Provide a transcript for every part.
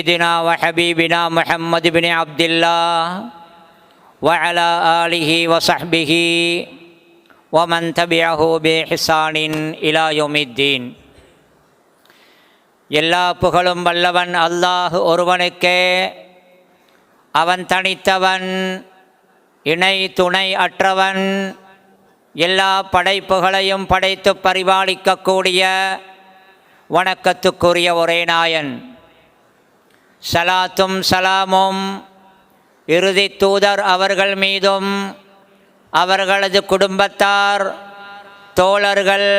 سيدنا وحبيبنا محمد بن عبد الله وعلى آله وصحبه ومن تبعه بإحسان إلى يوم الدين எல்லா புகழும் வல்லவன் அல்லாஹ் ஒருவனுக்கே அவன் தனித்தவன் இணை துணை அற்றவன் எல்லா படைப்புகளையும் படைத்து பரிபாலிக்கக்கூடிய வணக்கத்துக்குரிய ஒரே நாயன் சலாத்தும் சலாமும் இறுதி தூதர் அவர்கள் மீதும் அவர்களது குடும்பத்தார் தோழர்கள்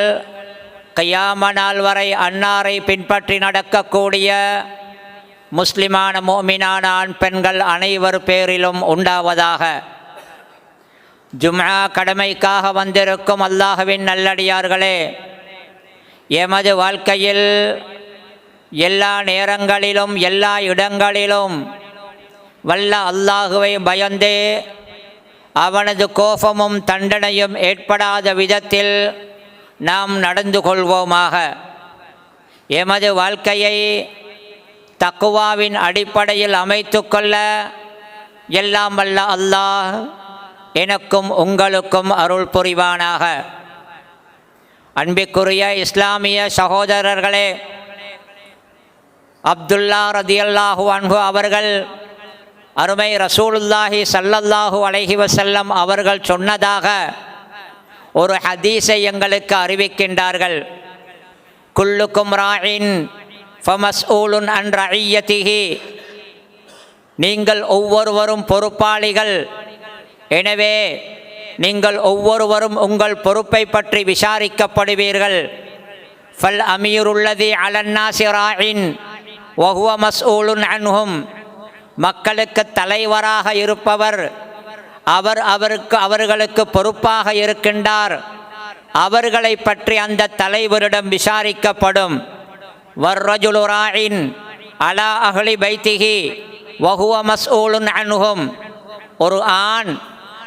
கையாம நாள் வரை அன்னாரை பின்பற்றி நடக்கக்கூடிய முஸ்லிமான மோமினான ஆண் பெண்கள் அனைவர் பேரிலும் உண்டாவதாக. ஜும்ஆ கடமைக்காக வந்திருக்கும் அல்லாஹுவின் நல்லடியார்களே எமது வாழ்க்கையில் எல்லா நேரங்களிலும் எல்லா இடங்களிலும் வல்ல அல்லாஹுவை பயந்தே அவனது கோபமும் தண்டனையும் ஏற்படாத விதத்தில் நாம் நடந்து கொள்வோமாக. எமது வாழ்க்கையை தக்குவாவின் அடிப்படையில் அமைத்து கொள்ள எல்லாம் வல்ல அல்லாஹ் எனக்கும் உங்களுக்கும் அருள் புரிவானாக. அன்பிற்குரிய இஸ்லாமிய சகோதரர்களே அப்துல்லா ரதியல்லாஹு அன்பு அவர்கள் அருமை ரசூலுல்லாஹி சல்லல்லாஹு அலைஹி வசல்லம் அவர்கள் சொன்னதாக ஒரு ஹதீஸை எங்களுக்கு அறிவிக்கின்றார்கள். குல்லுக்கும் ராயின் ஃபமஸ்ஊலுன் அன் ரஐயத்திஹி நீங்கள் ஒவ்வொருவரும் பொறுப்பாளிகள். எனவே நீங்கள் ஒவ்வொருவரும் உங்கள் பொறுப்பை பற்றி விசாரிக்கப்படுவீர்கள். ஃபல் அமீருள்ளதி அலன்னாசி ராயின் வஹுவ மஸ்ஊலுன் அன்ஹும் மக்களுக்கு தலைவராக இருப்பவர். அவர் அவருக்கு அவர்களுக்கு பொறுப்பாக இருக்கின்றார். அவர்களை பற்றி அந்த தலைவரிடம் விசாரிக்கப்படும். வர்ரஜுலுராயின் அலா அஹ்லி பைத்திகி வஹுவ மஸ்ஊலுன் அன்ஹும். ஒரு ஆண்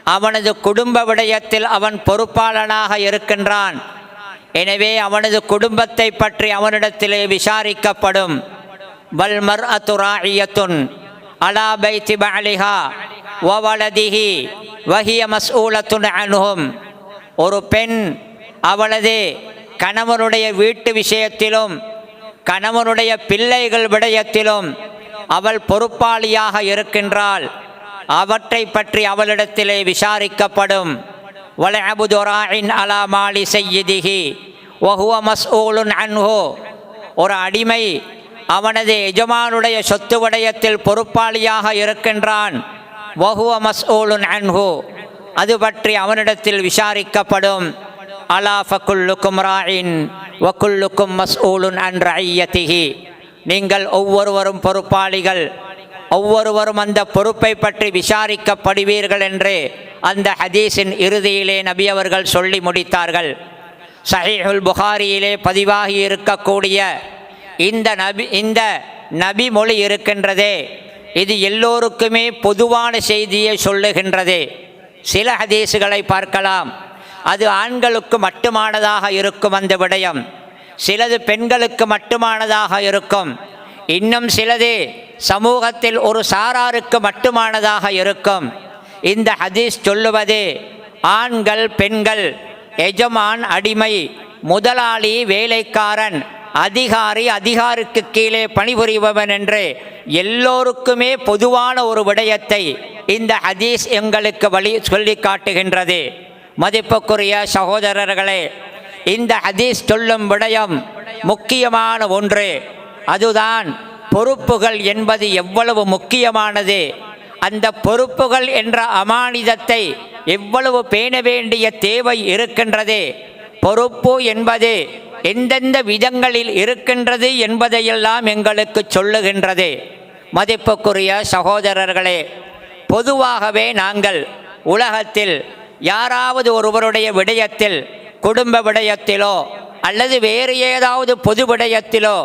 அவனது குடும்ப விடயத்தில் அவன் பொறுப்பாளனாக இருக்கின்றான். எனவே அவனது குடும்பத்தை பற்றி அவனிடத்திலே விசாரிக்கப்படும். வல்மர் அத்துராயத்துன் அலா பைத்தி பலிஹா வவலதிஹி வஹிய மஸ்ஊலத்துன் அனுகும் ஒரு பெண் அவளது கணவனுடைய வீட்டு விஷயத்திலும் கணவனுடைய பிள்ளைகள் விடயத்திலும் அவள் பொறுப்பாளியாக இருக்கின்றாள். அவற்றை பற்றி அவளிடத்திலே விசாரிக்கப்படும். வலஅபுதுராயின் அலா மாலி செய்யிதிஹி வஹுவ மஸ்ஊலுன் அன்ஹோ. ஒரு அடிமை அவனது எஜமானுடைய சொத்து விடயத்தில் பொறுப்பாளியாக இருக்கின்றான். வஹுவ மஸ்ஊலுன் அன்ஹு. அது பற்றி அவனிடத்தில் விசாரிக்கப்படும். அலா ஃபகுல்லுக்கும் ராயின் வகுல்லுக்கும் மஸ்ஊலுன் அன் ரஐயத்திஹி நீங்கள் ஒவ்வொருவரும் பொறுப்பாளிகள். ஒவ்வொருவரும் அந்த பொறுப்பை பற்றி விசாரிக்கப்படுவீர்கள் என்று அந்த ஹதீஸின் இறுதியிலே நபி அவர்கள் சொல்லி முடித்தார்கள். சஹீஹுல் புகாரியிலே பதிவாகி இருக்கக்கூடிய இந்த நபி இந்த நபி மொழி இருக்கின்றதே. இது எல்லோருக்குமே பொதுவான செய்தியை சொல்லுகின்றது. சில ஹதீஸுகளை பார்க்கலாம். அது ஆண்களுக்கு மட்டுமானதாக இருக்கும் அந்த விடயம். சிலது பெண்களுக்கு மட்டுமானதாக இருக்கும். இன்னும் சிலது சமூகத்தில் ஒரு சாராருக்கு மட்டுமானதாக இருக்கும். இந்த ஹதீஸ் சொல்லுவது ஆண்கள் பெண்கள் எஜமான் அடிமை முதலாளி வேலைக்காரன் அதிகாரி அதிகாருக்கு கீழே பணிபுரிபவன் என்று எல்லோருக்குமே பொதுவான ஒரு விடயத்தை இந்த ஹதீஸ் எங்களுக்கு வழி சொல்லி காட்டுகின்றது. மதிப்புக்குரிய சகோதரர்களே இந்த ஹதீஸ் சொல்லும் விடயம் முக்கியமான ஒன்று. அதுதான் பொறுப்புகள் என்பது எவ்வளவு முக்கியமானது. அந்த பொறுப்புகள் என்ற அமானிதத்தை எவ்வளவு பேண வேண்டிய தேவை இருக்கின்றது. பொறுப்பு என்பது எந்தெந்த விதங்களில் இருக்கின்றது என்பதையெல்லாம் எங்களுக்கு சொல்லுகின்றது. மதிப்புக்குரிய சகோதரர்களே பொதுவாகவே நாங்கள் உலகத்தில் யாராவது ஒருவருடைய விடயத்தில் குடும்ப விடயத்திலோ அல்லது வேறு ஏதாவது பொது விடயத்திலோ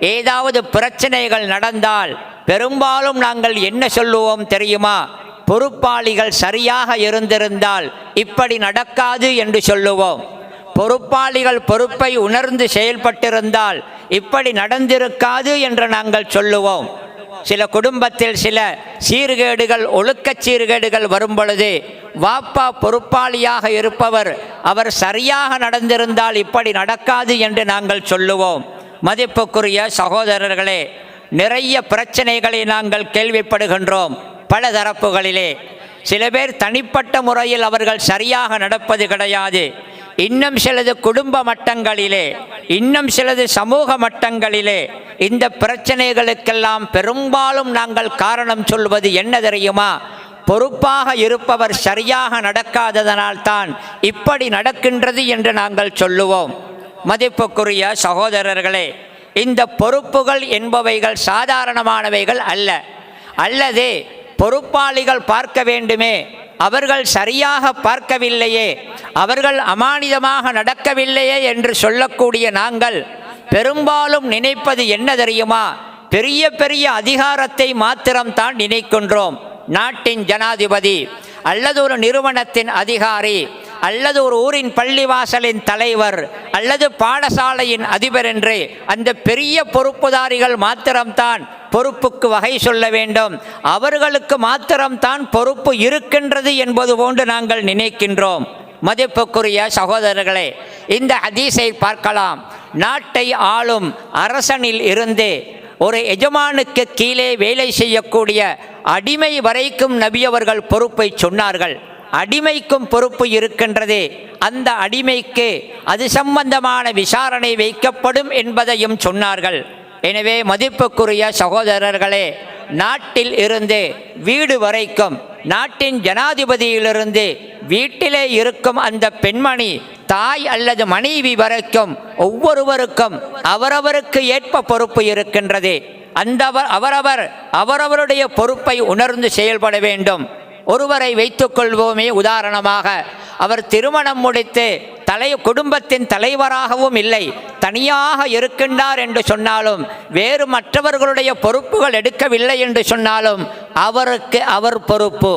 ஏதாவது பிரச்சனைகள் நடந்தால் பெரும்பாலும் நாங்கள் என்ன சொல்லுவோம் தெரியுமா? பொறுப்பாளிகள் சரியாக இருந்திருந்தால் இப்படி நடக்காது என்று சொல்லுவோம். பொறுப்பாளிகள் பொறுப்பை உணர்ந்து செயல்பட்டிருந்தால் இப்படி நடந்திருக்காது என்று நாங்கள் சொல்லுவோம். சில குடும்பத்தில் சில சீர்கேடுகள் ஒழுக்கச் சீர்கேடுகள் வரும் பொழுது வாப்பா பொறுப்பாளியாக இருப்பவர் அவர் சரியாக நடந்திருந்தால் இப்படி நடக்காது என்று நாங்கள் சொல்லுவோம். மதிப்புக்குரிய சகோதரர்களே நிறைய பிரச்சனைகளை நாங்கள் கேள்விப்படுகின்றோம் பல தரப்புகளிலே. சில பேர் தனிப்பட்ட முறையில் அவர்கள் சரியாக நடப்பது கிடையாது. இன்னும் சிலது குடும்ப மட்டங்களிலே இன்னும் சிலது சமூக மட்டங்களிலே இந்த பிரச்சனைகளுக்கெல்லாம் பெரும்பாலும் நாங்கள் காரணம் சொல்வது என்ன தெரியுமா? பொறுப்பாக இருப்பவர் சரியாக நடக்காததனால் தான் இப்படி நடக்கின்றது என்று நாங்கள் சொல்லுவோம். மதிப்புக்குரிய சகோதரர்களே இந்த பொறுப்புகள் என்பவைகள் சாதாரணமானவைகள் அல்ல. அல்லது பொறுப்பாளிகள் பார்க்க வேண்டுமே அவர்கள் சரியாக பார்க்கவில்லையே அவர்கள் அமானிதமாக நடக்கவில்லையே என்று சொல்லக்கூடிய நாங்கள் பெரும்பாலும் நினைப்பது என்ன தெரியுமா? பெரிய பெரிய அதிகாரத்தை மாத்திரம்தான் நினைக்கின்றோம். நாட்டின் ஜனாதிபதி அல்லது ஒரு நிறுவனத்தின் அதிகாரி அல்லது ஒரு ஊரின் பள்ளிவாசலின் தலைவர் அல்லது பாடசாலையின் அதிபர் என்று அந்த பெரிய பொறுப்புதாரிகள் மாத்திரம்தான் பொறுப்புக்கு வகை சொல்ல வேண்டும். அவர்களுக்கு மாத்திரம்தான் பொறுப்பு இருக்கின்றது என்பது போன்று நாங்கள் நினைக்கின்றோம். மதிப்புக்குரிய சகோதரர்களே இந்த ஹதீஸை பார்க்கலாம். நாட்டை ஆளும் அரசனில் இருந்து ஒரு எஜமானுக்கு கீழே வேலை செய்யக்கூடிய அடிமை வரைக்கும் நபி அவர்கள் பொறுப்பை சொன்னார்கள். அடிமைக்கும் பொறுப்பு இருக்கின்றது. அந்த அடிமைக்கு அது சம்பந்தமான விசாரணை வைக்கப்படும் என்பதையும் சொன்னார்கள். எனவே மதிப்புக்குரிய சகோதரர்களே நாட்டில் இருந்து வீடு வரைக்கும் நாட்டின் ஜனாதிபதியிலிருந்து வீட்டிலே இருக்கும் அந்த பெண்மணி தாய் அல்லது மனைவி வரைக்கும் ஒவ்வொருவருக்கும் அவரவருக்கு ஏற்ப பொறுப்பு இருக்கின்றது. அந்த அவரவர் அவரவருடைய பொறுப்பை உணர்ந்து செயல்பட வேண்டும். ஒருவரை வைத்துக்கொள்வோமே உதாரணமாக அவர் திருமணம் முடித்து தலை குடும்பத்தின் தலைவராகவும் இல்லை தனியாக இருக்கின்றார் என்று சொன்னாலும் வேறு மற்றவர்களுடைய பொறுப்புகள் எடுக்கவில்லை என்று சொன்னாலும் அவருக்கு அவர் பொறுப்பு.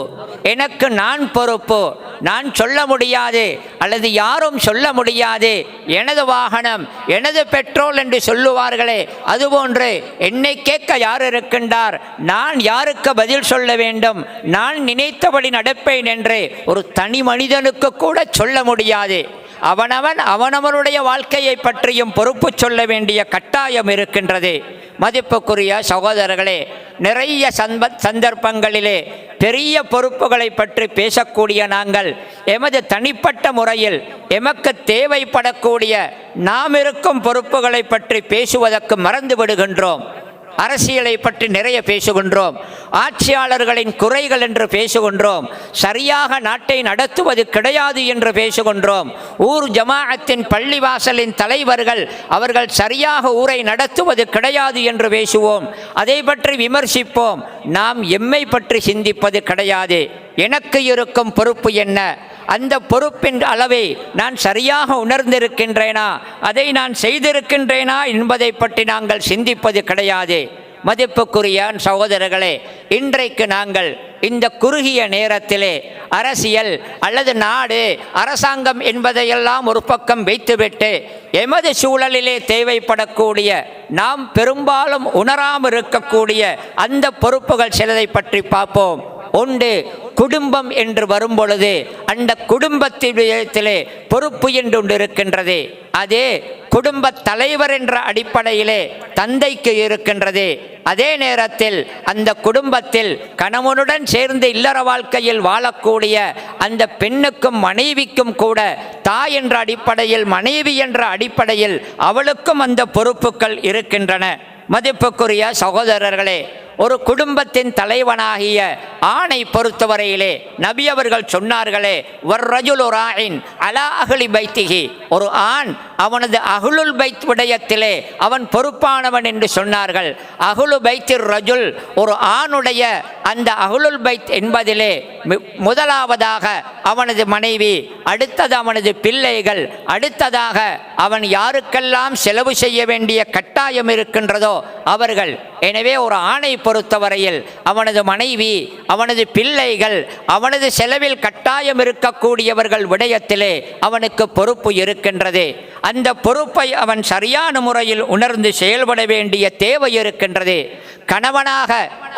எனக்கு நான் பொறுப்பு. நான் சொல்ல முடியாது அல்லது யாரும் சொல்ல முடியாது. எனது வாகனம் எனது பெட்ரோல் என்று சொல்லுவார்களே அதுபோன்று என்னை கேட்க யார் இருக்கின்றார்? நான் யாருக்கு பதில் சொல்ல வேண்டும்? நான் நினைத்தபடி நடப்பேன் என்று ஒரு தனி மனிதனுக்கு கூட சொல்ல முடியாது. அவனவன் அவனவனுடைய வாழ்க்கையை பற்றியும் பொறுப்பு சொல்ல வேண்டிய கட்டாயம் இருக்கின்றது. மதிப்புக்குரிய சகோதரர்களே நிறைய சந்த சந்தர்ப்பங்களிலே பெரிய பொறுப்புகளை பற்றி பேசக்கூடிய நாங்கள் எமது தனிப்பட்ட முறையில் எமக்கு தேவைப்படக்கூடிய நாம் இருக்கும் பொறுப்புகளை பற்றி பேசுவதற்கு மறந்து விடுகின்றோம். அரசியலை பற்றி நிறைய பேசுகின்றோம். ஆட்சியாளர்களின் குறைகள் என்று பேசுகின்றோம். சரியாக நாட்டை நடத்துவது கிடையாது என்று பேசுகின்றோம். ஊர் ஜமாஅத்தின் பள்ளிவாசலின் தலைவர்கள் அவர்கள் சரியாக ஊரை நடத்துவது கிடையாது என்று பேசுவோம். அதை பற்றி விமர்சிப்போம். நாம் எம்மை பற்றி சிந்திப்பது கிடையாது. எனக்கு இருக்கும் பொறுப்பு என்ன? அந்த பொறுப்பின் அளவை நான் சரியாக உணர்ந்திருக்கின்றேனா? அதை நான் செய்திருக்கின்றேனா என்பதை பற்றி நாங்கள் சிந்திப்பது கிடையாது. மதிப்புக்குரியான் சகோதரர்களே இன்றைக்கு நாங்கள் இந்த குறுகிய நேரத்திலே அரசியல் அல்லது நாடு அரசாங்கம் என்பதையெல்லாம் ஒரு பக்கம் வைத்துவிட்டு எமது சூழலிலே தேவைப்படக்கூடிய நாம் பெரும்பாலும் உணராமல் இருக்கக்கூடிய அந்த பொறுப்புகள் சிலதை பற்றி பார்ப்போம். உண்டு குடும்பம் என்று வரும் பொழுது அந்த குடும்பத்திலே பொறுப்பு என்று ஒன்று இருக்கின்றது. அதே குடும்ப தலைவர் என்ற அடிப்படையிலே தந்தைக்கு இருக்கின்றது. அதே நேரத்தில் அந்த குடும்பத்தில் கணவனுடன் சேர்ந்து இல்லற வாழ்க்கையில் வாழக்கூடிய அந்த பெண்ணுக்கும் மனைவிக்கும் கூட தாய் என்ற அடிப்படையில் மனைவி என்ற அடிப்படையில் அவளுக்கும் அந்த பொறுப்புகள் இருக்கின்றன. மதிப்புக்குரிய சகோதரர்களே ஒரு குடும்பத்தின் தலைவனாகிய ஆணை பொறுத்தவரையிலே நபி அவர்கள் சொன்னார்களே ஒரு ரஜுல் ஒரு அலா அகலி பைத்திகி ஒரு ஆண் அவனது அகுலுல் பைத் விடயத்திலே அவன் பொறுப்பானவன் என்று சொன்னார்கள். அகுலு பைத்திர் ரஜுல் ஒரு ஆணுடைய அந்த அகுலுல் பைத் என்பதிலே மு- முதலாவதாக அவனது மனைவி அடுத்தது அவனது பிள்ளைகள் அடுத்ததாக அவன் யாருக்கெல்லாம் செலவு செய்ய வேண்டிய கட்டாயம் இருக்கின்றதோ அவர்கள். எனவே ஒரு ஆணை பொறுத்தவரையில் அவனது மனைவி அவனது பிள்ளைகள் அவனது செலவில் கட்டாயம் இருக்கக்கூடியவர்கள் விடயத்திலே அவனுக்கு பொறுப்பு இருக்கின்றது. அந்த பொறுப்பை அவன் சரியான முறையில் உணர்ந்து செயல்பட வேண்டிய தேவை இருக்கின்றது. கணவனாக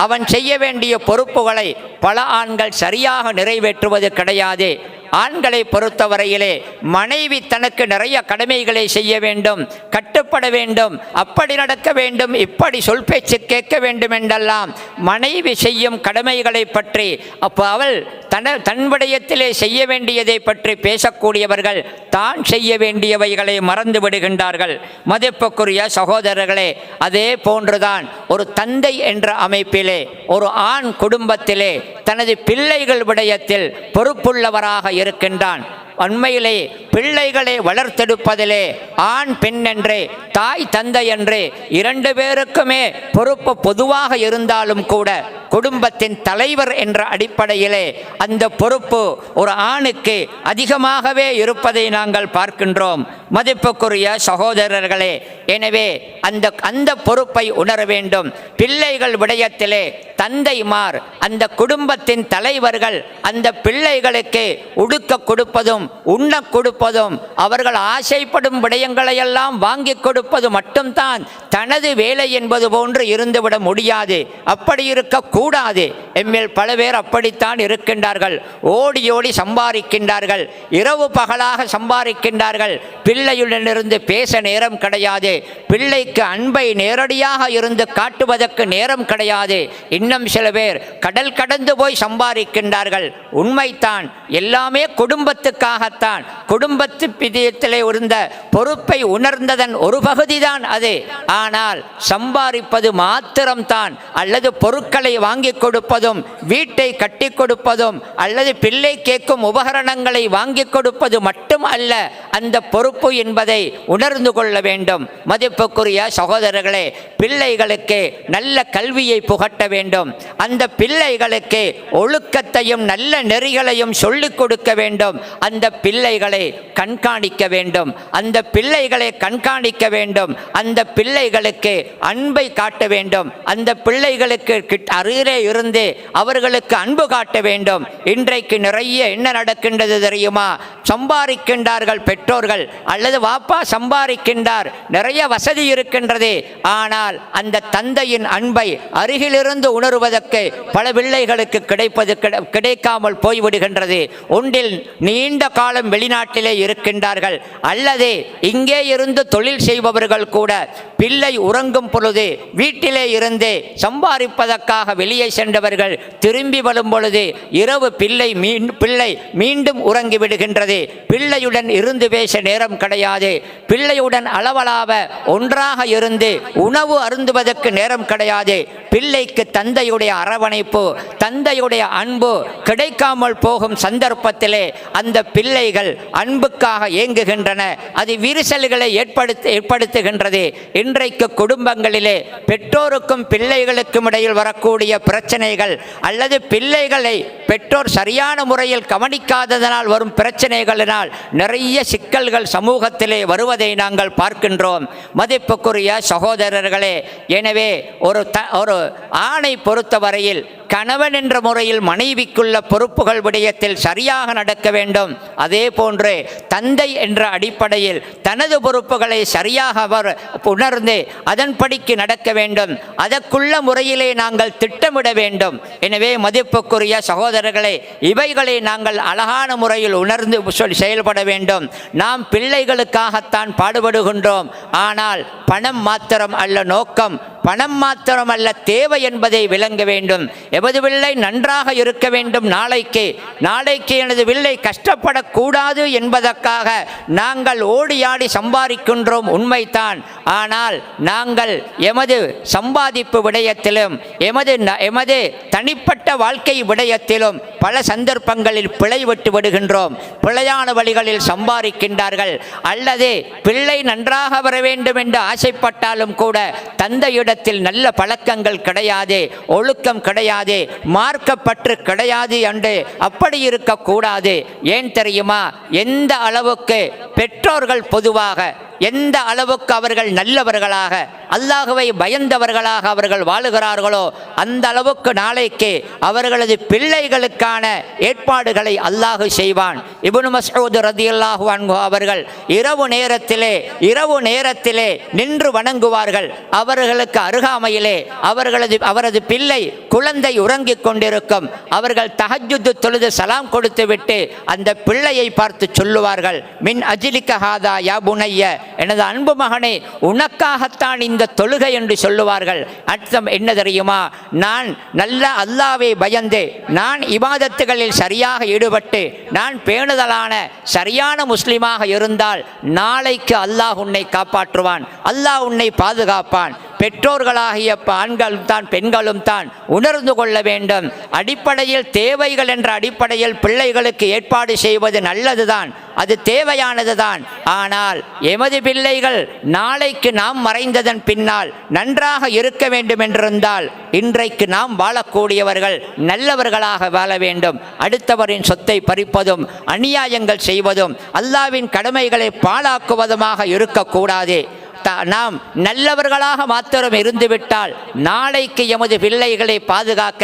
அவன் செய்ய வேண்டிய பொறுப்புகளை பல ஆண்கள் சரியாக நிறைவேற்றுவது கிடையாது. ஆண்களை பொறுத்தவரையிலே மனைவி தனக்கு நிறைய கடமைகளை செய்ய வேண்டும் கட்டுப்பட வேண்டும் அப்படி நடக்க வேண்டும் இப்படி சொல் பேச்சு கேட்க வேண்டும் என்றெல்லாம் மனைவி செய்யும் கடமைகளை பற்றி அப்போ அவள் தன தன் விடயத்திலே செய்ய வேண்டியதை பற்றி பேசக்கூடியவர்கள் தான் செய்ய வேண்டியவைகளை மறந்து விடுகின்றார்கள். மதிப்புக்குரிய சகோதரர்களே அதே போன்றுதான் ஒரு தந்தை என்ற அமைப்பிலே ஒரு ஆண் குடும்பத்திலே தனது பிள்ளைகள் விடயத்தில் பொறுப்புள்ளவராக இருக்கின்றான் உண்மையிலே பிள்ளைகளை வளர்த்தெடுப்பதிலே ஆண் பெண் என்று தாய் தந்தை என்று இரண்டு பேருக்குமே பொறுப்பு பொதுவாக இருந்தாலும் கூட குடும்பத்தின் தலைவர் என்ற அடிப்படையிலே அந்த பொறுப்பு ஒரு ஆணுக்கு அதிகமாகவே இருப்பதை நாங்கள் பார்க்கின்றோம். மதிப்புக்குரிய சகோதரர்களே எனவே அந்த அந்த பொறுப்பை உணர வேண்டும். பிள்ளைகள் விடயத்திலே தந்தைமார் அந்த குடும்பத்தின் தலைவர்கள் அந்த பிள்ளைகளுக்கு உடுக்க கொடுப்பதும் உண்ண கொடுப்பதும் அவர்கள் ஆசைப்படும் விடயங்களையெல்லாம் வாங்கி கொடுப்பது மட்டும்தான். தனது வேலை என்பது போன்று இருந்துவிட முடியாது. அப்படி இருக்கக்கூடாது எம்மில் பல பேர் அப்படித்தான் இருக்கின்றார்கள். ஓடி ஓடி சம்பாதிக்கின்றார்கள். இரவு பகலாக சம்பாதிக்கின்றார்கள். பிள்ளையுடனிருந்து பேச நேரம் கிடையாது. பிள்ளைக்கு அன்பை நேரடியாக இருந்து காட்டுவதற்கு நேரம் கிடையாது. இன்னும் சில பேர் கடல் கடந்து போய் சம்பாதிக்கின்றார்கள். உண்மைத்தான் எல்லாமே குடும்பத்துக்காக குடும்பத்துக்காகத்தான் குடும்பத்து பிதியத்திலே இருந்த பொறுப்பை உணர்ந்ததன் ஒரு பகுதிதான் அது. ஆனால் சம்பாதிப்பது மாத்திரம்தான் அல்லது பொருட்களை வாங்கி கொடுப்பதும் வீட்டை கட்டி கொடுப்பதும் அல்லது பிள்ளை கேட்கும் உபகரணங்களை வாங்கி கொடுப்பது மட்டும் அல்ல அந்த பொறுப்பு என்பதை உணர்ந்து கொள்ள வேண்டும். மதிப்புக்குரிய சகோதரர்களே பிள்ளைகளுக்கு நல்ல கல்வியை புகட்ட வேண்டும். அந்த பிள்ளைகளுக்கு ஒழுக்கத்தையும் நல்ல நெறிகளையும் சொல்லிக் கொடுக்க வேண்டும். அந்த பிள்ளைகளை கண்காணிக்க வேண்டும். அந்த பிள்ளைகளை கண்காணிக்க வேண்டும். அந்த பிள்ளைகளுக்கு அன்பை காட்ட வேண்டும். அந்த பிள்ளைகளுக்கு கிட்ட- அருகிலே இருந்து அவர்களுக்கு அன்பு காட்ட வேண்டும். இன்றைக்கு நிறைய என்ன நடக்கின்றது தெரியுமா? சம்பாதிக்கின்றார்கள் பெற்றோர்கள் அல்லது வாப்பா சம்பாதிக்கின்றார். நிறைய வசதி இருக்கின்றது. ஆனால் அந்த தந்தையின் அன்பை அருகிலிருந்து உணருவதற்கு பல பிள்ளைகளுக்கு கிடைப்பது கிடைக்காமல் போய்விடுகின்றது. ஒன்றில் நீண்ட காலம் வெளிநாட்டிலே இருக்கின்றார்கள். அல்லது இங்கே இருந்து தொழில் செய்பவர்கள் கூட பிள்ளை உறங்கும் பொழுது வீட்டிலே இருந்து சம்பாதிப்பதற்காக வெளியே சென்றவர்கள் திரும்பி வரும் பொழுது இரவு பிள்ளை மீன் பிள்ளை மீண்டும் உறங்கி விடுகின்றது. பிள்ளையுடன் இருந்து பேச நேரம் கிடையாது. பிள்ளையுடன் அளவலாவ ஒன்றாக இருந்து உணவு அருந்துவதற்கு நேரம் கிடையாது. பிள்ளைக்கு தந்தையுடைய அரவணைப்பு தந்தையுடைய அன்பு கிடைக்காமல் போகும் சந்தர்ப்பத்திலே அந்த பிள்ளைகள் அன்புக்காக ஏங்குகின்றன. அது விரிசல்களை ஏற்படுத்த ஏற்படுத்துகின்றது. இன்றைக்கு குடும்பங்களிலே பெற்றோருக்கும் பிள்ளைகளுக்கும் இடையில் வரக்கூடிய பிரச்சனைகள் அல்லது பிள்ளைகளை பெற்றோர் சரியான முறையில் கவனிக்காததனால் வரும் பிரச்சனைகளினால் நிறைய சிக்கல்கள் சமூகத்திலே வருவதை நாங்கள் பார்க்கின்றோம். மதிப்புக்குரிய சகோதரர்களே எனவே ஒரு த ஒரு ஆணை பொறுத்தவரையில் கணவன் என்ற முறையில் மனைவிக்குள்ள பொறுப்புகள் விடயத்தில் சரியாக நடக்க வேண்டும். அதே போன்று தந்தை என்ற அடிப்படையில் தனது பொறுப்புகளை சரியாக அவர் உணர்ந்து அதன்படிக்கு நடக்க வேண்டும். அதற்குள்ள முறையிலே நாங்கள் திட்டமிட வேண்டும். எனவே மதிப்புக்குரிய சகோதரர்களே இவைகளை நாங்கள் அழகான முறையில் உணர்ந்து சொல் செயல்பட வேண்டும். நாம் பிள்ளைகளுக்காகத்தான் பாடுபடுகின்றோம். ஆனால் பணம் மாத்திரம் அல்ல நோக்கம் பணம் மாத்திரம் அல்ல தேவை என்பதை விளங்க வேண்டும். எமது வில்லை நன்றாக இருக்க வேண்டும். நாளைக்கு நாளைக்கு எனது வில்லை கஷ்டப்படக்கூடாது என்பதற்காக நாங்கள் ஓடியாடி சம்பாதிக்கின்றோம் உண்மைதான். ஆனால் நாங்கள் எமது சம்பாதிப்பு விடயத்திலும் எமது ந- எமது தனிப்பட்ட வாழ்க்கை விடயத்திலும் பல சந்தர்ப்பங்களில் பிழை விட்டு விடுகின்றோம். பிழையான வழிகளில் சம்பாதிக்கின்றார்கள். அல்லது பிள்ளை நன்றாக வர வேண்டும் என்று ஆசைப்பட்டாலும் கூட தந்தையிடம் பிள்ளைகளிடத்தில் நல்ல பழக்கங்கள் கிடையாது ஒழுக்கம் கிடையாது மார்க்கப்பற்று கிடையாது என்று அப்படி இருக்கக்கூடாது. ஏன் தெரியுமா? எந்த அளவுக்கு பெற்றோர்கள் பொதுவாக எந்த அளவுக்கு அவர்கள் நல்லவர்களாக அல்லாஹுவை பயந்தவர்களாக அவர்கள் வாழுகிறார்களோ அந்த அளவுக்கு நாளைக்கு அவர்களது பிள்ளைகளுக்கான ஏற்பாடுகளை அல்லாஹு செய்வான். இப்னு ரதி ரதியல்லாஹு அன்ஹு அவர்கள் இரவு நேரத்திலே இரவு நேரத்திலே நின்று வணங்குவார்கள். அவர்களுக்கு அருகாமையிலே அவர்களது அவரது பிள்ளை குழந்தை உறங்கிக் கொண்டிருக்கும். அவர்கள் தஹஜ்ஜுத் தொழுது சலாம் கொடுத்து விட்டு அந்த பிள்ளையை பார்த்து சொல்லுவார்கள். மின் அஜிலிக்க ஹாதா யா புனைய எனது அன்பு மகனே உனக்காகத்தான் இந்த தொழுகை என்று சொல்லுவார்கள். அர்த்தம் என்ன தெரியுமா? நான் நல்ல அல்லாவை பயந்து நான் இபாதத்துகளில் சரியாக ஈடுபட்டு நான் பேணுதலான சரியான முஸ்லிமாக இருந்தால் நாளைக்கு அல்லாஹ் உன்னை காப்பாற்றுவான். அல்லாஹ் உன்னை பாதுகாப்பான். பெற்றோர்களாகிய ஆண்களும் தான் பெண்களும் தான் உணர்ந்து கொள்ள வேண்டும். அடிப்படையில் தேவைகள் என்ற அடிப்படையில் பிள்ளைகளுக்கு ஏற்பாடு செய்வது நல்லதுதான். அது தேவையானது தான் ஆனால் எமது பிள்ளைகள் நாளைக்கு நாம் மறைந்ததன் பின்னால் நன்றாக இருக்க வேண்டும் என்றிருந்தால் இன்றைக்கு நாம் வாழக்கூடியவர்கள் நல்லவர்களாக வாழ வேண்டும். அடுத்தவரின் சொத்தை பறிப்பதும் அநியாயங்கள் செய்வதும் அல்லாவின் கடமைகளை பாழாக்குவதுமாக இருக்கக்கூடாது. மாட்டார் நாம் நல்லவர்களாக மாத்திரம் இருந்துவிட்டால் நாளைக்கு எமது பிள்ளைகளை பாதுகாக்க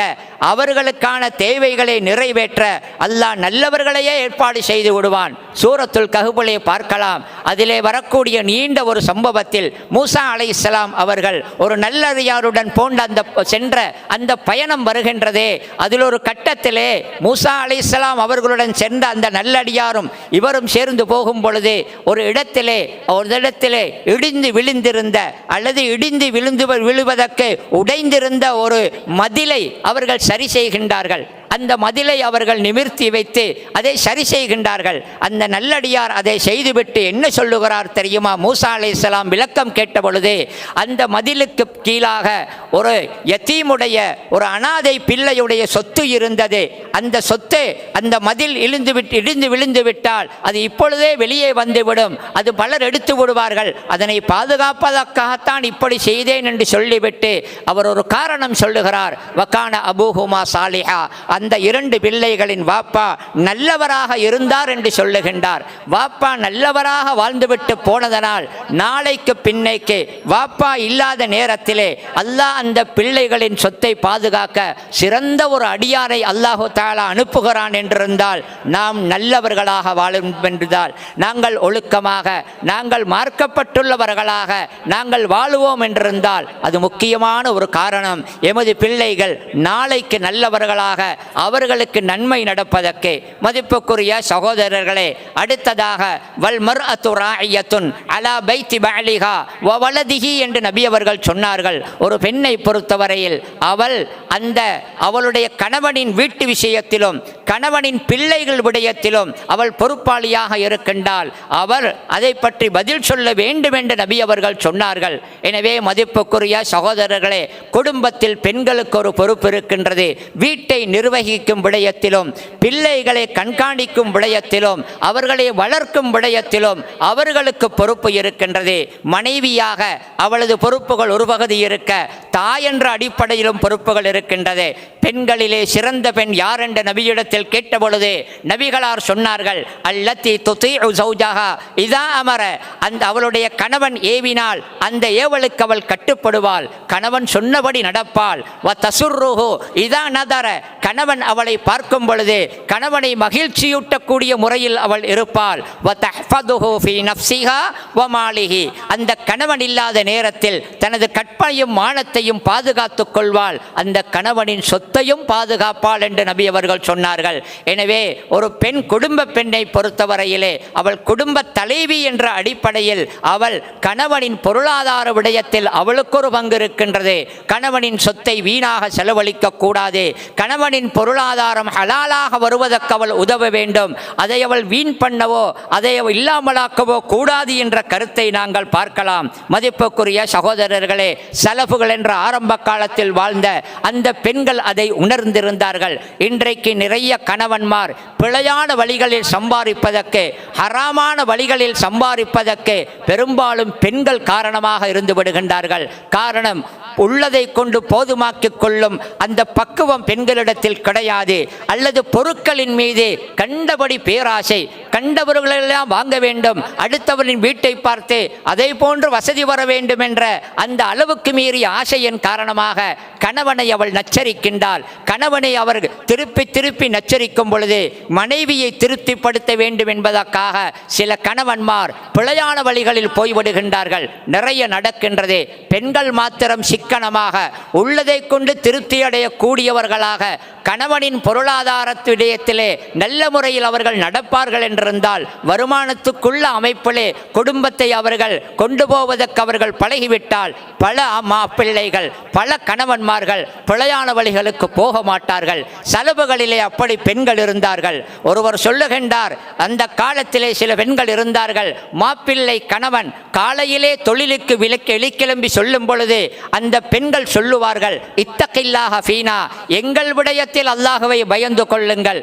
அவர்களுக்கான தேவைகளை நிறைவேற்ற அல்லாஹ் நல்லவர்களையே ஏற்பாடு செய்து விடுவான். சூரத்துல் ககுபுலை பார்க்கலாம். அதிலே வரக்கூடிய நீண்ட ஒரு சம்பவத்தில் மூசா அலைஹிஸ்ஸலாம் அவர்கள் ஒரு நல்லறியாருடன் போன்ற அந்த சென்ற அந்த பயணம் வருகின்றதே. அதில் ஒரு கட்டத்திலே மூசா அலைஹிஸ்ஸலாம் அவர்களுடன் சென்ற அந்த நல்லடியாரும் இவரும் சேர்ந்து போகும் பொழுது ஒரு இடத்திலே ஒரு இடத்திலே இடிந்து விழுந்திருந்த அல்லது இடிந்து விழுந்து விழுவதற்கு உடைந்திருந்த ஒரு மதிலை அவர்கள் சரி செய்கின்றார்கள். அந்த மதிலை அவர்கள் நிமிர்த்தி வைத்து அதை சரி செய்கின்றார்கள். அந்த நல்லடியார் அதை செய்துவிட்டு என்ன சொல்லுகிறார் தெரியுமா? மூசா அலைஹிஸ்ஸலாம் விளக்கம் கேட்ட பொழுது அந்த மதிலுக்கு கீழாக ஒரு யத்தீமுடைய ஒரு அனாதை பிள்ளையுடைய சொத்து இருந்தது. அந்த சொத்து அந்த மதில் இழுந்து விட்டு இடிந்து விழுந்து விட்டால் அது இப்பொழுதே வெளியே வந்துவிடும். அது பலர் எடுத்து விடுவார்கள். அதனை பாதுகாப்பதற்காகத்தான் இப்படி செய்தேன் என்று சொல்லிவிட்டு அவர் ஒரு காரணம் சொல்லுகிறார். வக்கான அபூஹுமா சாலிஹா. அந்த இரண்டு பிள்ளைகளின் வாப்பா நல்லவராக இருந்தார் என்று சொல்லுகின்றார். வாப்பா நல்லவராக வாழ்ந்துவிட்டு போனதனால் நாளைக்கு பின்னைக்கு வாப்பா இல்லாத நேரத்திலே அல்லாஹ் அந்த பிள்ளைகளின் சொத்தை பாதுகாக்க சிறந்த ஒரு அடியாரை அல்லாஹு தாலா அனுப்புகிறான் என்றிருந்தால் நாம் நல்லவர்களாக வாழும் என்றால் நாங்கள் ஒழுக்கமாக நாங்கள் மார்க்கப்பட்டுள்ளவர்களாக நாங்கள் வாழுவோம் என்றிருந்தால் அது முக்கியமான ஒரு காரணம். எமது பிள்ளைகள் நாளைக்கு நல்லவர்களாக அவர்களுக்கு நன்மை நடப்பதற்கு மதிப்புக்குரிய சகோதரர்களே அடுத்ததாக வல் மர் அத்துன் அலா பைத்தி பாலிகா வலதிகி என்று நபி அவர்கள் சொன்னார்கள். ஒரு பெண்ணை பொறுத்தவரையில் அவள் அந்த அவளுடைய கணவனின் வீட்டு விஷயத்திலும் கணவனின் பிள்ளைகள் விடயத்திலும் அவள் பொறுப்பாளியாக இருக்கின்றால் அவர் அதை பற்றி பதில் சொல்ல வேண்டும் என்று நபி அவர்கள் சொன்னார்கள். எனவே மதிப்புக்குரிய சகோதரர்களே குடும்பத்தில் பெண்களுக்கு ஒரு பொறுப்பு இருக்கின்றது. வீட்டை நிர்வகிக்கும் விடயத்திலும் பிள்ளைகளை கண்காணிக்கும் விடயத்திலும் அவர்களை வளர்க்கும் விடயத்திலும் அவர்களுக்கு பொறுப்பு இருக்கின்றது. மனைவியாக அவளது பொறுப்புகள் ஒரு பகுதி இருக்க தாய் என்ற அடிப்படையிலும் பொறுப்புகள் இருக்கின்றது. பெண்களிலே சிறந்த பெண் யார் என்ற நபியிடத்தில் கேட்டபொழுது நபிகளார் சொன்னார்கள் அல்லத்தி துத்தி சௌஜாகா இதா அமர அந்த அவளுடைய கணவன் ஏவினால் அந்த ஏவலுக்கு அவள் கட்டுப்படுவாள் கணவன் சொன்னபடி நடப்பாள். வ தசுர்ருஹு இதா நதர கணவன் அவளை பார்க்கும் பொழுது கணவனை மகிழ்ச்சியூட்டக்கூடிய முறையில் அவள் இருப்பாள். வ தஹ்ஃபதுஹு ஃபி நஃப்ஸிஹா வ மாலிஹி. அந்த கணவன் இல்லாத நேரத்தில் தனது கற்பனையும் மானத்தையும் பாதுகாத்துக் கொள்வாள். அந்த கணவனின் சொத்தையும் பாதுகாப்பாள் என்று நபி அவர்கள் சொன்னார்கள். எனவே ஒரு பெண் குடும்ப பெண்ணை பொறுத்தவரையிலே அவள் குடும்ப தலைவி என்ற அடிப்படையில் அவள் கணவனின் பொருளாதார விடயத்தில் அவளுக்கு ஒரு பங்கு இருக்கின்றது. கணவனின் சொத்தை வீணாக செலவழிக்க கூடாது. கணவனின் பொருளாதாரம் ஹலாலாக வருவதற்கு அவள் உதவ வேண்டும். அதை அவள் வீண் பண்ணவோ அதை அவள் இல்லாமலாக்கவோ கூடாது என்ற கருத்தை நாங்கள் பார்க்கலாம். மதிப்புக்குரிய சகோதரர்களே செலவுகள் என்ற ஆரம்ப காலத்தில் வாழ்ந்த அந்த பெண்கள் அதை உணர்ந்திருந்தார்கள். இன்றைக்கு நிறைய கணவன்மார் பிழையான வழிகளில் சம்பாதிப்பதற்கு ஹராமான வழிகளில் சம்பாதிப்பதற்கு பெரும்பாலும் பெண்கள் காரணமாக இருந்து விடுகின்றார்கள். காரணம் உள்ளதை கொண்டு போதுமாக்கிக் கொள்ளும் அந்த பக்குவம் பெண்களிடத்தில் கிடையாது. அல்லது பொருட்களின் மீது கண்டபடி பேராசை கண்டவர்களெல்லாம் வாங்க வேண்டும். அடுத்தவரின் வீட்டை பார்த்து அதை போன்று வசதி வர வேண்டும் என்ற அந்த அளவுக்கு மீறிய ஆசையின் காரணமாக கணவனை அவள் நச்சரிக்கின்றாள். கணவனை அவர் திருப்பி திருப்பி நச்சரிக்கும் பொழுது மனைவியை திருப்திப்படுத்த வேண்டும் என்பதற்காக சில கணவன்மார் பிழையான வழிகளில் போய்விடுகின்றார்கள். நிறைய நடக்கின்றது. பெண்கள் மாத்திரம் சிக்கனமாக உள்ளதை கொண்டு திருப்தி அடையக்கூடியவர்களாக கணவனின் பொருளாதாரத்து விடயத்திலே நல்ல முறையில் அவர்கள் நடப்பார்கள் என்றிருந்தால் வருமானத்துக்குள்ள அமைப்பிலே குடும்பத்தை அவர்கள் கொண்டு போவதற்கு அவர்கள் பழகிவிட்டால் பல அம்மா பிள்ளைகள் பல கணவன்மார்கள் பிழையான வழிகளுக்கு போக மாட்டார்கள். செலவுகளிலே அப்படி பெண்கள் இருந்தார்கள். ஒருவர் சொல்லுகின்றார் அந்த காலத்திலே சில பெண்கள் இருந்தார்கள். மாப்பிள்ளை கணவன் காலையிலே தொழிலுக்கு விலக்கு எளிக்கிளம்பி சொல்லும் பொழுது அந்த பெண்கள் சொல்லுவார்கள் இத்தகில்லாக ஃபீனா எங்கள் விடயத்தில் அல்லாஹ்வை பயந்து கொள்ளுங்கள்.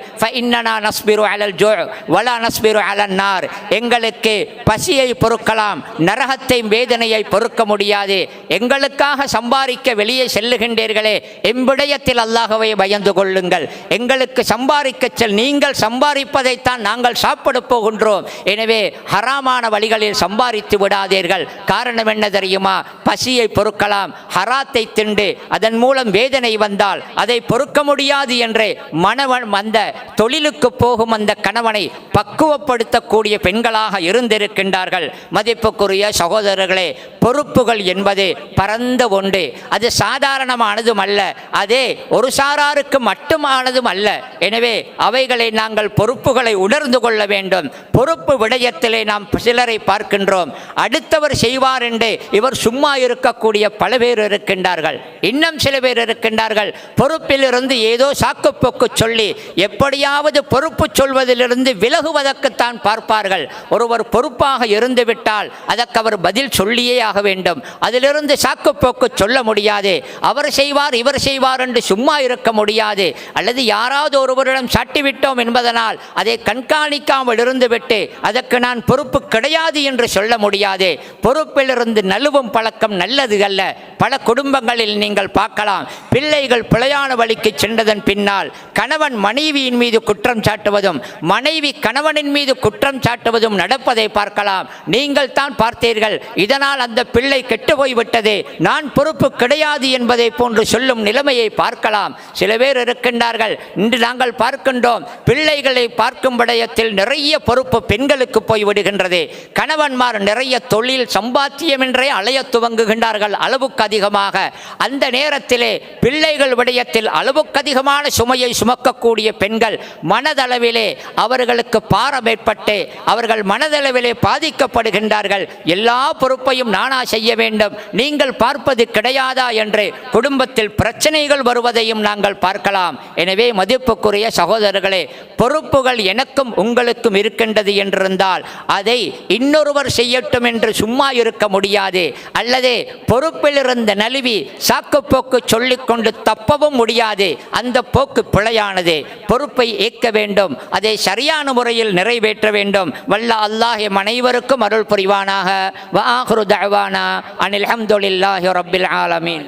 நஸ்பிரு அலல் ஜோ வலா நஸ்பிரு அலன் நார். எங்களுக்கு பசியை பொறுக்கலாம் நரகத்தை வேதனையை பொறுக்க முடியாது. எங்களுக்காக சம்பாதிக்க வெளியே செல்லுகின்றீர்களே எம்பிடயத்தில் அல்லாஹுவை பயந்து கொள்ளுங்கள். எங்களுக்கு சம்பாதிக்க செல் நீங்கள் சம்பாதிப்பதைத்தான் நாங்கள் சாப்பிட போகின்றோம். எனவே ஹராமான வழிகளில் சம்பாதித்து விடாதீர்கள். காரணம் என்ன தெரியுமா? பசியை பொறுக்கலாம் ஹராத்தை திண்டு அதன் மூலம் வேதனை வந்தால் அதை பொறுக்க முடியாது. என்று மனவன் அந்த தொழிலுக்கு போகும் அந்த கணவனை பக்குவப்படுத்தக்கூடிய பெண்களாக இருந்திருக்கின்றார்கள். மதிப்புக்குரிய சகோதரர்களே பொறுப்புகள் என்பது பரந்த ஒன்று. அது சாதாரணமானதும் அல்ல. அதே ஒரு சாராருக்கு மட்டுமானதும் அல்ல. எனவே அவைகளை நாங்கள் பொறுப்புகளை உணர்ந்து கொள்ள வேண்டும். பொறுப்பு விடயத்திலே நாம் சிலரை பார்க்கின்றோம். அடுத்தவர் செய்வார் என்று இவர் சும்மா இருக்கக்கூடிய பல பேர் இருக்கின்றார்கள். இன்னும் சில பேர் இருக்கின்றார்கள். பொறுப்பிலிருந்து ஏதோ சாக்குப்போக்கு சொல்லி எப்படியாவது பொறுப்பு சொல்வதிலிருந்து விலகுவதற்குத்தான் பார்ப்பார்கள். ஒருவர் பொறுப்பாக இருந்துவிட்டால் அதற்கு அவர் பதில் சொல்லியே ஆக வேண்டும். அதிலிருந்து சாக்குப்போக்கு சொல்ல முடியாது. அவர் செய்வார் இவர் செய்வார் என்று சும்மா இருக்க முடியாது. அல்லது யாராவது ஒருவரிடம் சாட்டிவிட்டோம் என்பதனால் அதை கண்காணிக்காமல் இருந்துவிட்டு அதற்கு நான் பொறுப்பு கிடையாது என்று சொல்ல முடியாது. பொறுப்பிலிருந்து நழுவும் பழக்கம் நல்லது அல்ல. பல குடும்பங்களில் நீங்கள் பார்க்கலாம். பிள்ளைகள் பிழையான வழிக்கு சென்றதன் பின்னால் கணவன் மனைவியின் மீது குற்றம் சாட்டுவதும் மனைவி கணவனின் மீது குற்றம் சாட்டுவதும் நடப்பதை பார்க்கலாம். நீங்கள் தான் பார்த்தீர்கள் இதனால் அந்த பிள்ளை கெட்டு போய்விட்டது. நான் பொறுப்பு கிடையாது என்பதை போன்று சொல்லும் நிலைமையை பார்க்கலாம். சில பேர் இருக்கின்றார்கள் இன்று நாங்கள் பார்க்கின்றோம் பிள்ளைகளை பார்க்கும் விடயத்தில் நிறைய பொறுப்பு பெண்களுக்கு போய் விடுகின்றது கணவன்மார் நிறைய தொழில் சம்பாத்தியமின்றே அலைய துவங்குகின்றார்கள் அளவுக்கு அதிகமாக. அந்த நேரத்திலே பிள்ளைகள் விடயத்தில் அளவுக்கு அதிகமான சுமையை சுமக்கக்கூடிய பெண்கள் மனதளவிலே அவர்களுக்கு பாரம் ஏற்பட்டு அவர்கள் மனதளவிலே பாதிக்கப்படுகின்றார்கள். எல்லா பொறுப்பையும் நானா செய்ய வேண்டும். நீங்கள் பார்ப்பது கிடையாதா என்று குடும்பத்தில் பிரச்சனைகள் வருவதையும் நாங்கள் பார்க்கலாம். எனவே மதிப்புக்குரிய சகோதரர்களே பொறுப்புகள் எனக்கும் உங்களுக்கும் இருக்கின்றது என்றிருந்தால் அதை இன்னொருவர் செய்யட்டும் என்று சும்மா இருக்க முடியாது. அல்லது பொறுப்பில் இருந்த நழுவி சாக்குப்போக்கு சொல்லிக்கொண்டு தப்பவும் முடியாது. அந்த போக்கு பிழையானது. பொறுப்பை ஏற்க வேண்டும். அதை சரியான முறையில் நிறைவேற்ற வேண்டும். வல்ல அல்லாஹ் எம் அனைவருக்கும் அருள் புரிவானாக. வாஹ்ரு தஅவானா அனில் ஹம்துலில்லாஹி ரப்பில் ஆலமீன்.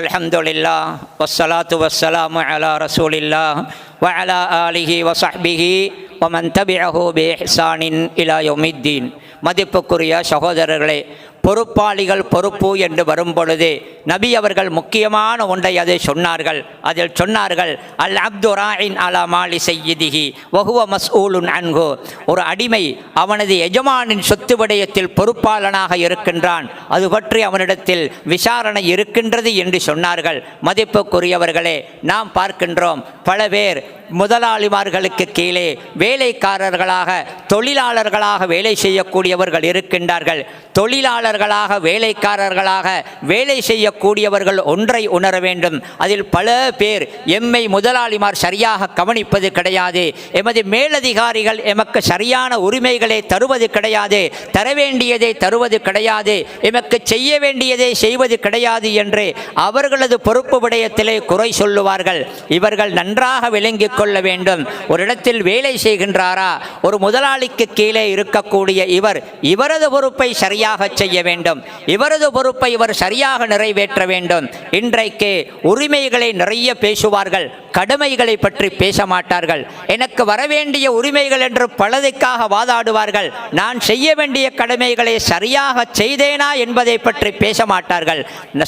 அல்ஹம்துலில்லாஹ். வசலாத்து வசலாம் அலா ரசூலில்லா வஅலா ஆலிஹி வஸஹ்பிஹி வமன் தபிஅஹு பிஇஹ்சானின் இலா யௌமித்தீன். மதிப்புக்குரிய சகோதரர்களே பொறுப்பாளிகள் பொறுப்பு என்று வரும் பொழுது நபி அவர்கள் முக்கியமான ஒன்றை அதை சொன்னார்கள். அதில் சொன்னார்கள் அல் அப்துராயின் அலமாலி செய்யிதிகி வகுவ மஸ்ஊலுன் அன்கு ஒரு அடிமை அவனது எஜமானின் சொத்து விடயத்தில் பொறுப்பாளனாக இருக்கின்றான். அது பற்றி அவனிடத்தில் விசாரணை இருக்கின்றது என்று சொன்னார்கள். மதிப்புக்குரியவர்களே நாம் பார்க்கின்றோம் பல பேர் முதலாளிமார்களுக்கு கீழே வேலைக்காரர்களாக தொழிலாளர்களாக வேலை செய்யக்கூடியவர்கள் இருக்கின்றார்கள். தொழிலாளர்களாக வேலைக்காரர்களாக வேலை செய்யக்கூடியவர்கள் ஒன்றை உணர வேண்டும். அதில் பல பேர் எம்மை முதலாளிமார் சரியாக கவனிப்பது கிடையாது. எமது மேலதிகாரிகள் எமக்கு சரியான உரிமைகளை தருவது கிடையாது. தர வேண்டியதை தருவது கிடையாது. எமக்கு செய்ய வேண்டியதை செய்வது கிடையாது என்று அவர்களது பொறுப்பு விடயத்திலே குறை சொல்லுவார்கள். இவர்கள் நன்றாக விளங்கிக் கொள்ள வேண்டும். ஒரு இடத்தில் வேலை செய்கின்றாரா? ஒரு முதலாளிக்கு கீழே இருக்கக்கூடிய இவர் இவரது பொறுப்பை சரியாக செய்ய வேண்டும். இவரது பொறுப்பை இவர் சரியாக நிறைவேற்ற வேண்டும். இன்றைக்கு உரிமைகளை நிறைய பேசுவார்கள். கடமைகளை பற்றி பேச மாட்டார்கள் எனக்கு வரவேண்டிய உரிமைகள் என்று பலதைக்காக வாதாடுவார்கள். நான் செய்ய வேண்டிய கடமைகளை சரியாக செய்தேனா என்பதை பற்றி பேச மாட்டார்கள்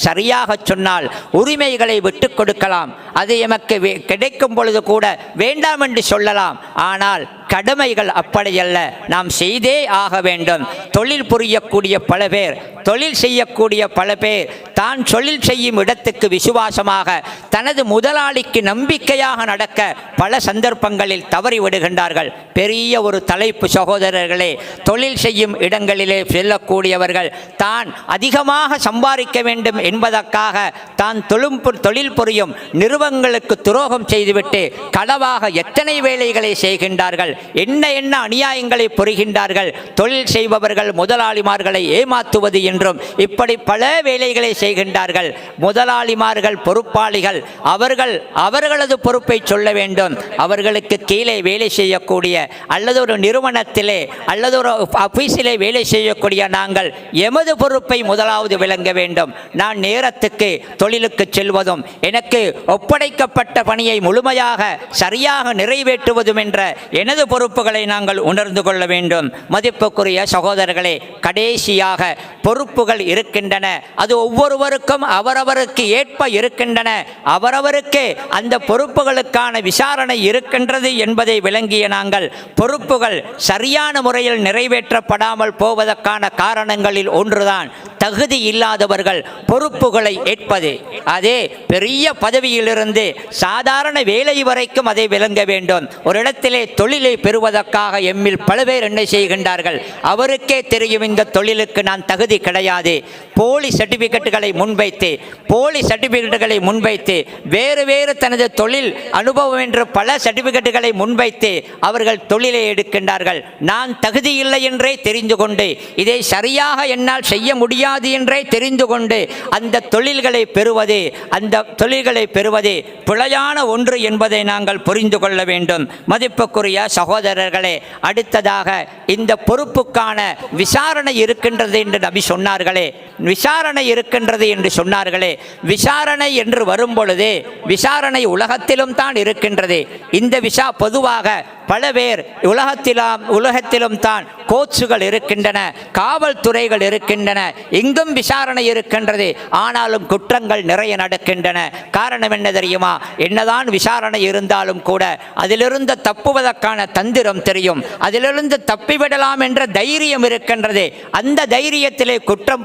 சரியாக சொன்னால் உரிமைகளை விட்டு கொடுக்கலாம். அது எமக்கு கிடைக்கும் பொழுது கூட வேண்டாம் என்று சொல்லலாம். ஆனால் கடமைகள் அப்படியல்ல. நாம் செய்தே ஆக வேண்டும். தொழில் புரியக்கூடிய பல பேர் தொழில் செய்யக்கூடிய பல பேர் தான் தொழில் செய்யும் இடத்துக்கு விசுவாசமாக தனது முதலாளிக்கு நம்பிக்கையாக நடக்க பல சந்தர்ப்பங்களில் தவறி விடுகின்றார்கள். பெரிய ஒரு தலைப்பு சகோதரர்களே தொழில் செய்யும் இடங்களிலே செல்லக்கூடியவர்கள் தான் அதிகமாக சம்பாதிக்க வேண்டும் என்பதற்காக தான் தொழும் தொழில் புரியும் நிறுவனங்களுக்கு துரோகம் செய்துவிட்டு களவாக எத்தனை வேலைகளை செய்கின்றார்கள்? என்ன என்ன அநியாயங்களை புரிகின்றார்கள்? தொழில் செய்பவர்கள் முதலாளிமார்களை ஏமாத்துவது என்றும் இப்படி பல வேலைகளை செய்கின்றார்கள். முதலாளிமார்கள் பொறுப்பாளிகள். அவர்கள் அவர்களது பொறுப்பை சொல்ல வேண்டும். அவர்களுக்கு கீழே வேலை செய்யக்கூடிய அல்லது ஒரு நிறுவனத்திலே அல்லது ஒரு ஆபீஸிலே வேலை செய்யக்கூடிய நாங்கள் எமது பொறுப்பை முதலாவது விளங்க வேண்டும். நான் நேரத்துக்கு தொழிலுக்கு செல்வதும் எனக்கு ஒப்படைக்கப்பட்ட பணியை முழுமையாக சரியாக நிறைவேற்றுவதும் என்ற எனது பொறுப்புகளை நாங்கள் உணர்ந்து கொள்ள வேண்டும். மதிப்புக்குரிய சகோதரர்களே கடைசியாக பொறுப்புகள் இருக்கின்றன. அது ஒவ்வொருவருக்கும் அவரவருக்கு ஏற்ப இருக்கின்றன. அவரவருக்கே அந்த பொறுப்புகளுக்கான விசாரணை இருக்கின்றது என்பதை விளங்கிய நாங்கள் பொறுப்புகள் சரியான முறையில் நிறைவேற்றப்படாமல் போவதற்கான காரணங்களில் ஒன்றுதான். தகுதி இல்லாதவர்கள் பொறுப்புகளை ஏற்பது. அதே பெரிய பதவியிலிருந்து சாதாரண வேலை வரைக்கும் அதை விளங்க வேண்டும். ஒரு இடத்திலே தொழிலை பெறுவதற்காக எம்மில் பல பேர் என்ன செய்கின்றார்கள். அவருக்கே தெரியும் இந்த தொழிலுக்கு நான் தகுதி கிடையாது. போலி சர்டிபிகேட்டுகளை முன்வைத்து போலி சர்டிபிகேட்டுகளை முன்வைத்து வேறு வேறு தனது தொழில் அனுபவம் என்று பல சர்டிபிகேட்டுகளை முன்வைத்து அவர்கள் தொழிலை எடுக்கின்றார்கள். நான் தகுதி இல்லை என்றே தெரிந்து கொண்டு இதை சரியாக என்னால் செய்ய முடியாது என்றே தெரிந்து கொண்டு அந்த தொழில்களை பெறுவது அந்த தொழில்களை பெறுவது பிழையான ஒன்று என்பதை நாங்கள் புரிந்து கொள்ள வேண்டும். மதிப்புக்குரிய சகோதரர்களே அடுத்ததாக இந்த பொறுப்புக்கான விசாரணை இருக்கின்றது என்று நபி சொன்னார்களே. விசாரணை இருக்கின்றது என்று சொன்னார்களே. விசாரணை என்று வரும் பொழுது விசாரணை உலகத்திலும் தான் இருக்கின்றது. இந்த விசா பொதுவாக பல பேர் உலகத்திலாம் உலகத்திலும் தான் கோச்சுகள் இருக்கின்றன காவல்துறைகள் இருக்கின்றன இங்கும் விசாரணை இருக்கின்றது. ஆனாலும் குற்றங்கள் நிறைய நடக்கின்றன. காரணம் என்ன தெரியுமா? என்னதான் விசாரணை இருந்தாலும் கூட அதிலிருந்து தப்புவதற்கான தந்திரம் தெரியும். அதிலிருந்து தப்பிவிடலாம் என்ற தைரியம் இருக்கின்றது. அந்த தைரியத்திலே குற்றம்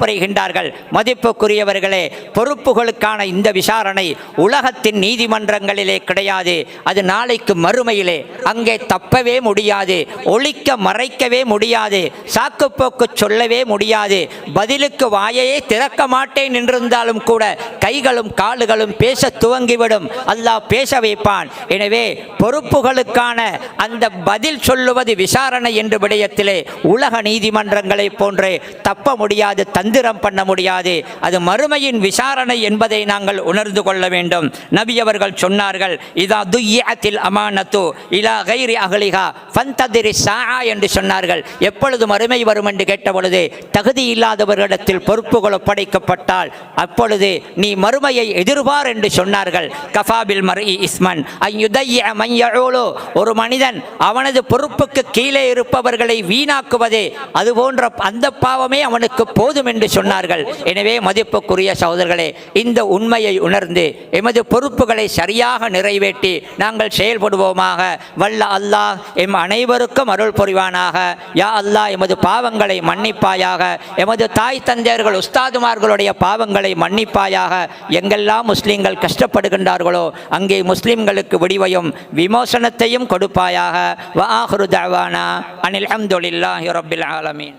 புரிகின்றார்கள் மதிப்புக்குரியவர்களே பொறுப்புகளுக்கான இந்த விசாரணை உலகத்தின் நீதிமன்றங்களிலே கிடையாது. அது நாளைக்கு மறுமையிலே. அங்கே தப்பவே முடியாது. ஒழிக்க மறைக்கவே முடியாது. சாக்குப்போக்கு சொல்லவே முடியாது. பதிலுக்கு வாயையே திறக்க மாட்டேன் என்றிருந்தாலும் கூட கைகளும் கால்களும் பேச துவங்கிவிடும். அல்லாஹ் பேச வைப்பான். எனவே பொறுப்புகளுக்கான அந்த பதில் சொல்லுவது விசாரணை என்ற விடயத்திலே உலக நீதிமன்றங்களைப் போன்று தப்ப முடியாது தந்திரம் பண்ண முடியாது. அது மறுமையின் விசாரணை என்பதை நாங்கள் உணர்ந்து கொள்ள வேண்டும். நபி அவர்கள் சொன்னார்கள் இதா துய்யத்தில் அமானத்து இலா கைரி அகலிகா பந்ததிரி சாஆ என்று சொன்னார்கள். எப்பொழுது மறுமை வரும் என்று கேட்ட பொழுது தகுதி இல்லாதவர்களிடத்தில் பொறுப்புகள் ஒப்படைக்கப்பட்டால் அப்பொழுது நீ மறுமையை எதிர்பார் என்று சொன்னார்கள். கஃபாபில் மர் இஸ்மன் ஐயுதைய மையழோலோ ஒரு மனிதன் அவனது பொறுப்புக்கு கீழே இருப்பவர்களை வீணாக்குவதே அது போன்ற அந்த பாவமே அவனுக்கு போதும் என்று சொன்னார்கள். எனவே மதிப்புக்குரிய சகோதரர்களே இந்த உண்மையை உணர்ந்து எமது பொறுப்புகளை சரியாக நிறைவேற்றி நாங்கள் செயல்படுவோமாக. வல்ல அல்லாஹ் எம் அனைவருக்கும் அருள் புரிவானாக. யா அல்லாஹ் எமது பாவங்களை மன்னிப்பாயாக. எமது தாய் தந்தையர்கள் உஸ்தாதுமார்களுடைய பாவங்களை மன்னிப்பாயாக. எங்கெல்லாம் முஸ்லீம்கள் கஷ்டப்படுகின்றார்களோ அங்கே முஸ்லீம்களுக்கு விடிவையும் விமோசனத்தையும் கொடுப்பாயாக. வ ஆஹிரு அனில் அல்ஹம்துலில்லாஹி ரபில் ஆலமீன்.